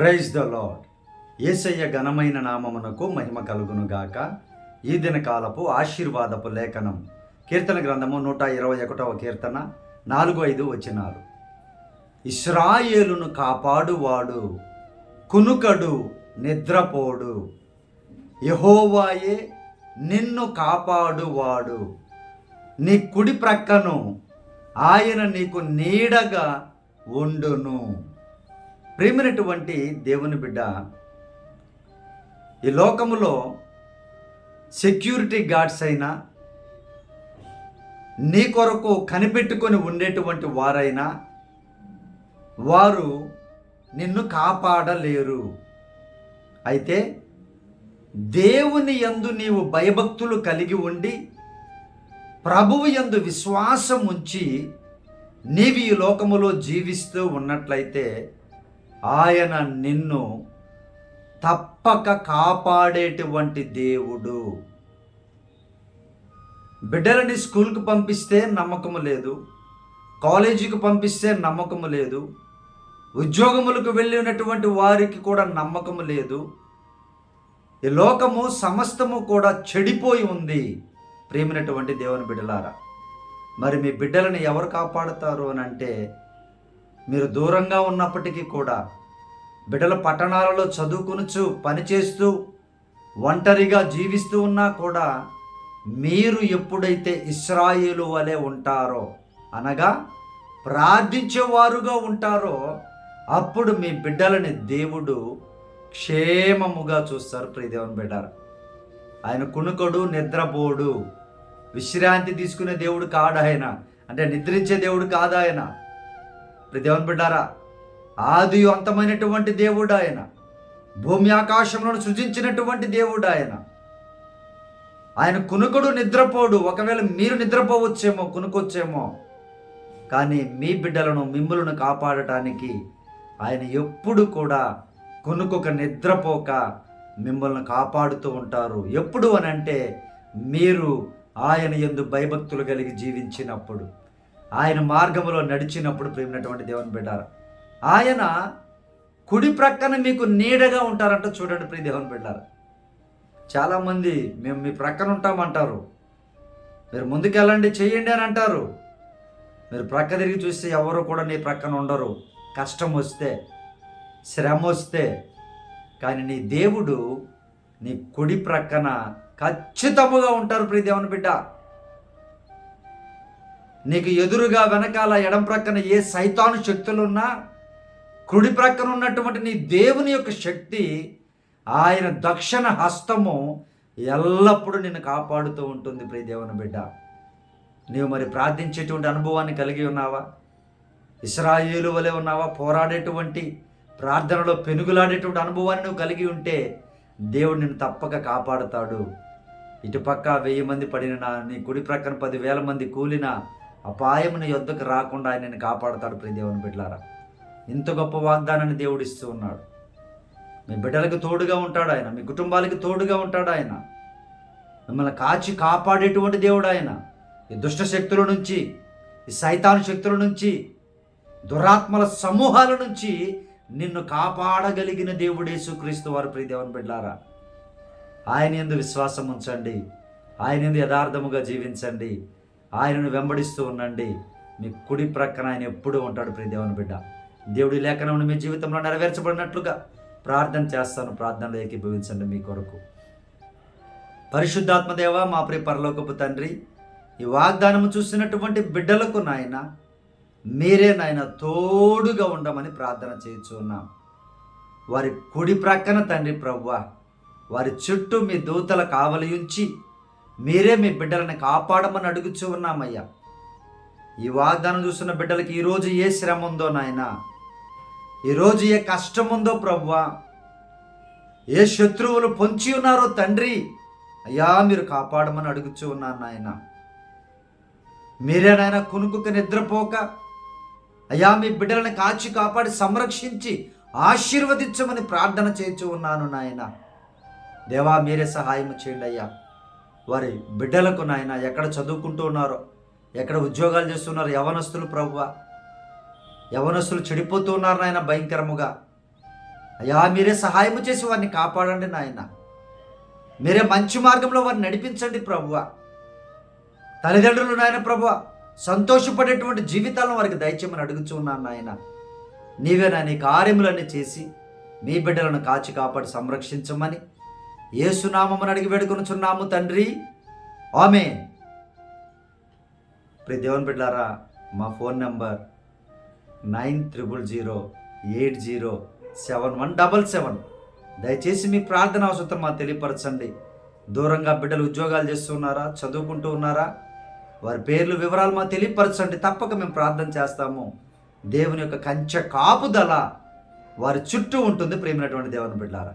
Praise the lord ఏసయ్య ఘనమైన నామమునకు మహిమ కలుగును గాక. ఈ దిన కాలపు ఆశీర్వాదపు లేఖనం. కీర్తన గ్రంథము నూట ఇరవై ఒకటవ కీర్తన నాలుగు ఐదు వచ్చినారు ఇస్రాయేలును కాపాడువాడు కునుకడు నిద్రపోడు. యహోవాయే నిన్ను కాపాడువాడు. నీ కుడి ప్రక్కను ఆయన నీకు నీడగా ఉండును. ప్రేమినటువంటి దేవుని బిడ్డ ఈ లోకములో సెక్యూరిటీ గార్డ్స్ అయినా నీ కొరకు కనిపెట్టుకొని ఉండేటువంటి వారైనా వారు నిన్ను కాపాడలేరు. అయితే దేవుని యందు నీవు భయభక్తులు కలిగి ఉండి ప్రభువు యందు విశ్వాసం ఉంచి నీవు ఈ లోకములో జీవిస్తూ ఉన్నట్లయితే ఆయన నిన్ను తప్పక కాపాడేటువంటి దేవుడు. బిడ్డలని స్కూల్కి పంపిస్తే నమ్మకము లేదు. కాలేజీకి పంపిస్తే నమ్మకము లేదు. ఉద్యోగములకు వెళ్ళినటువంటి వారికి కూడా నమ్మకము లేదు. ఈ లోకము సమస్తము కూడా చెడిపోయి ఉంది. ప్రేమినటువంటి దేవుని బిడ్డలారా మరి మీ బిడ్డలను ఎవరు కాపాడుతారు అని అంటే మీరు దూరంగా ఉన్నప్పటికీ కూడా బిడ్డల పట్టణాలలో చదువుకునుచు పనిచేస్తూ ఒంటరిగా జీవిస్తూ ఉన్నా కూడా మీరు ఎప్పుడైతే ఇస్రాయేలు వలె ఉంటారో అనగా ప్రార్థించేవారుగా ఉంటారో అప్పుడు మీ బిడ్డలని దేవుడు క్షేమముగా చూస్తారు ప్రియదేవన్ బిడ్డారు. ఆయన కునుకొడు నిద్రపోడు విశ్రాంతి తీసుకునే దేవుడు కాడు ఆయన. అంటే నిద్రించే దేవుడు కాదు ఆయన బిడ్డారా ఆది అంతమైనటువంటి దేవుడు ఆయన భూమి ఆకాశములను సృజించినటువంటి దేవుడు ఆయన ఆయన కునుకుడు నిద్రపోడు ఒకవేళ మీరు నిద్రపోవచ్చేమో కునుకొచ్చేమో. కానీ మీ బిడ్డలను మిమ్ములను కాపాడటానికి ఆయన ఎప్పుడు కూడా కునుకొక నిద్రపోక మిమ్మల్ని కాపాడుతూ ఉంటారు. ఎప్పుడు అని అంటే మీరు ఆయన ఎందు భయభక్తులు కలిగి జీవించినప్పుడు. ఆయన మార్గంలో నడిచినప్పుడు ప్రేమినటువంటి దేవుని బిడ్డారు? ఆయన కుడి ప్రక్కన మీకు నీడగా ఉంటారంట చూడండి ప్రియ దేవుని బిడ్డారు. చాలామంది మేము మీ ప్రక్కన ఉంటామంటారు. మీరు ముందుకెళ్ళండి చేయండి అని అంటారు. మీరు ప్రక్క తిరిగి చూస్తే ఎవరు కూడా నీ ప్రక్కన ఉండరు. కష్టం వస్తే శ్రమ వస్తే. కానీ నీ దేవుడు నీ కుడి ప్రక్కన ఖచ్చితముగా ఉంటారు ప్రియ దేవుని బిడ్డ. నీకు ఎదురుగా వెనకాల ఎడం ప్రక్కన ఏ సైతాను శక్తులున్నా కుడి ప్రక్కన ఉన్నటువంటి నీ దేవుని యొక్క శక్తి ఆయన దక్షిణ హస్తము ఎల్లప్పుడూ నిన్ను కాపాడుతూ ఉంటుంది ప్రియ దేవుని బిడ్డ. నీవు మరి ప్రార్థించేటువంటి అనుభవాన్ని కలిగి ఉన్నావా? ఇస్రాయేలు వలె ఉన్నావా? పోరాడేటువంటి ప్రార్థనలో పెనుగులాడేటువంటి అనుభవాన్ని నువ్వు కలిగి ఉంటే దేవుడు నిన్ను తప్పక కాపాడుతాడు. ఇటుపక్క వెయ్యి మంది పడిన నీ కుడి ప్రక్కన పదివేల మంది కూలిన అపాయం నీ యొద్దకు రాకుండా ఆయన కాపాడతాడు కాపాడుతాడు దేవుని బిడ్డలారా. ఇంత గొప్ప వాగ్దానాన్ని దేవుడు ఇస్తూ ఉన్నాడు. మీ బిడ్డలకు తోడుగా ఉంటాడు ఆయన మీ కుటుంబాలకి తోడుగా ఉంటాడు ఆయన. మిమ్మల్ని కాచి కాపాడేటువంటి దేవుడు ఆయన. ఈ దుష్ట శక్తుల నుంచి ఈ సైతాను శక్తుల నుంచి దురాత్మల సమూహాల నుంచి నిన్ను కాపాడగలిగిన దేవుడు యేసుక్రీస్తు వారు ప్రియదేవన్ బిడ్డారా ఆయన ఎందు విశ్వాసం ఉంచండి. ఆయన ఎందు యథార్థముగా జీవించండి. ఆయనను వెంబడిస్తూ ఉండండి. మీ కుడి ప్రక్కన ఆయన ఎప్పుడూ ఉంటాడు ప్రియదేవన్ బిడ్డ. దేవుడి లేఖనం మీ జీవితంలో నెరవేర్చబడినట్లుగా ప్రార్థన చేస్తాను. ప్రార్థనలో ఏకీభవించండి మీ కొరకు. పరిశుద్ధాత్మదేవ మా ప్రియ పరలోకపు తండ్రి ఈ వాగ్దానము చూసినటువంటి బిడ్డలకు నాయన మీరే నాయన తోడుగా ఉండమని ప్రార్థన చేయొచ్చు ఉన్నాం. వారి కుడి ప్రక్కన తండ్రి ప్రవ్వ వారి చుట్టూ మీ దూతల కావలి ఉంచి మీరే మీ బిడ్డలను కాపాడమని అడుగుచూ ఉన్నామయ్యా. ఈ వాగ్దానం చూస్తున్న బిడ్డలకి ఈరోజు ఏ శ్రమ ఉందో నాయన? ఈరోజు ఏ కష్టం ఉందో ప్రభువా? ఏ శత్రువులు పొంచి ఉన్నారో తండ్రి? అయ్యా మీరు కాపాడమని అడుగుచూ ఉన్నాను నాయన. మీరే నాయన కునుకుక నిద్రపోక అయ్యా మీ బిడ్డలను కాచి కాపాడి సంరక్షించి ఆశీర్వదించమని ప్రార్థన చేస్తూ ఉన్నాను నాయన. దేవా మీరే సహాయం చేయండి అయ్యా. వారి బిడ్డలకు నాయన ఎక్కడ చదువుకుంటూ ఉన్నారో ఎక్కడ ఉద్యోగాలు చేస్తున్నారు యవనస్తులు ప్రభువ? యవనస్తులు చెడిపోతూ ఉన్నారు నాయన భయంకరముగా. అయ్యా మీరే సహాయము చేసి వారిని కాపాడండి నాయన. మీరే మంచి మార్గంలో వారిని నడిపించండి ప్రభువ. తల్లిదండ్రులు నాయన ప్రభువ సంతోషపడేటువంటి జీవితాలను వారికి దయచేయమని అడుగుచూ ఉన్నాను నాయన. నీవే నాయన కార్యములన్నీ చేసి మీ బిడ్డలను కాచి కాపాడి సంరక్షించమని ఏసునామమును అడిగి వేడుకొనుచున్నాము తండ్రి. ఆమె ప్రతి దేవుని బిడ్డారా మా phone number nine triple zero eight zero seven one double seven. దయచేసి మీ ప్రార్థన అవసరం మాకు తెలియపరచండి. దూరంగా బిడ్డలు ఉద్యోగాలు చేస్తున్నారా చదువుకుంటూ ఉన్నారా? వారి పేర్లు వివరాలు మాకు తెలియపరచండి. తప్పక మేము ప్రార్థన చేస్తాము. దేవుని యొక్క కంచె కాపుదల వారి చుట్టూ ఉంటుంది ప్రేమైనటువంటి దేవుని బిడ్డారా.